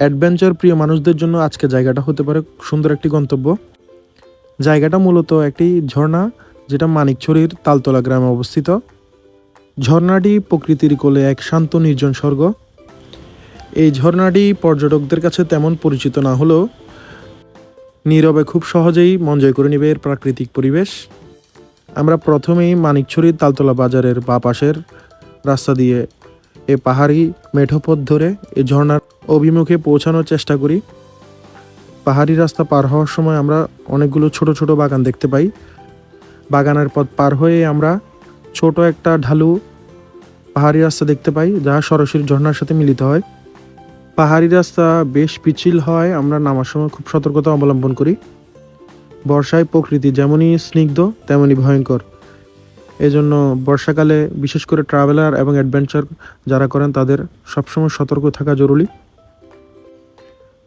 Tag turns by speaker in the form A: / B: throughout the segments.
A: Adventure প্রিয় মানুষদের জন্য আজকে জায়গাটা হতে পারে সুন্দর একটি গন্তব্য। জায়গাটা মূলত একটি ঝর্ণা, যেটা মানিকছড়ির তালতলা গ্রামে অবস্থিত। ঝর্ণাটি প্রকৃতির কোলে এক শান্ত নির্জন স্বর্গ। এই ঝর্ণাটি পর্যটকদের কাছে তেমন পরিচিত না হলেও নীরবে খুব সহজেই মন জয় করে নেবে এর প্রাকৃতিক পরিবেশ। আমরা প্রথমেই মানিকছড়ির তালতলা বাজারের বা পাশের রাস্তা দিয়ে এ পাহাড়ি মেঠো পথ ধরে এই ঝর্ণার অভিমুখে পৌঁছানোর চেষ্টা করি। পাহাড়ি রাস্তা পার হওয়ার সময় আমরা অনেকগুলো ছোট ছোট বাগান দেখতে পাই। বাগানের পথ পার হয়ে আমরা ছোট একটা ঢালু পাহাড়ি রাস্তা দেখতে পাই, যা সরাসরি ঝর্ণার সাথে মিলিত হয়। পাহাড়ি রাস্তা বেশ পিছিল হয়, আমরা নামার সময় খুব সতর্কতা অবলম্বন করি। বর্ষায় প্রকৃতি যেমনই স্নিগ্ধ, তেমনই ভয়ঙ্কর। এজন্য বর্ষাকালে বিশেষ করে ট্রাভেলার এবং অ্যাডভেঞ্চার যারা করেন, তাদের সবসময় সতর্ক থাকা জরুরি।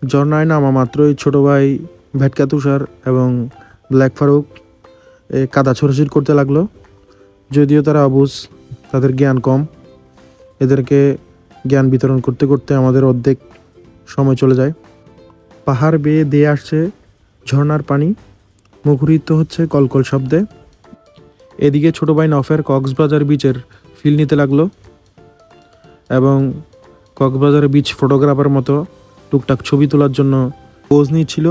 A: ঝর্ণায় নামা মাত্রই ছোটো ভাই ভেটকা তুষার এবং ব্ল্যাক ফারুক, এ কাদা ছোড়াছুড়ি করতে লাগল। যদিও তারা অবুজ তাদের জ্ঞান কম। এদেরকে জ্ঞান বিতরণ করতে করতে আমাদের অর্ধেক সময় চলে যায়। পাহাড় বেয়ে দিয়ে আসছে ঝর্নার পানি। মুখরিত হচ্ছে কলকল শব্দে। এদিকে ছোট ভাই নফের কক্সবাজার বিচের ফিল নিতে লাগল এবং কক্সবাজার বিচ ফটোগ্রাফার মতো টুকটাক ছবি তোলার জন্য পোজ নিচ্ছিল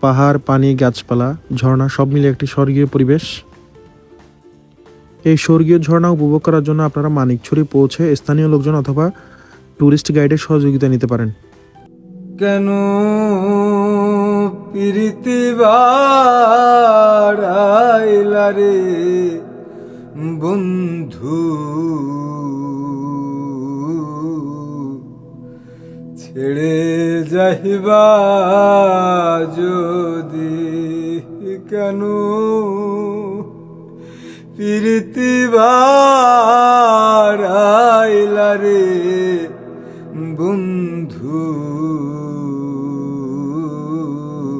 A: পাহাড়, পানি, গাছপালা, ঝর্ণা সব মিলে একটি স্বর্গীয় পরিবেশ। এই স্বর্গীয় ঝর্ণা উপভোগ করার জন্য আপনারা মানিকছড়ি পৌঁছে স্থানীয় লোকজন অথবা ট্যুরিস্ট গাইডের সহযোগিতা নিতে পারেন।
B: কেন প্রীতি রে বন্ধু। ছেড়ে যাইবা যদি কেন? প্রীতি বন্ধু।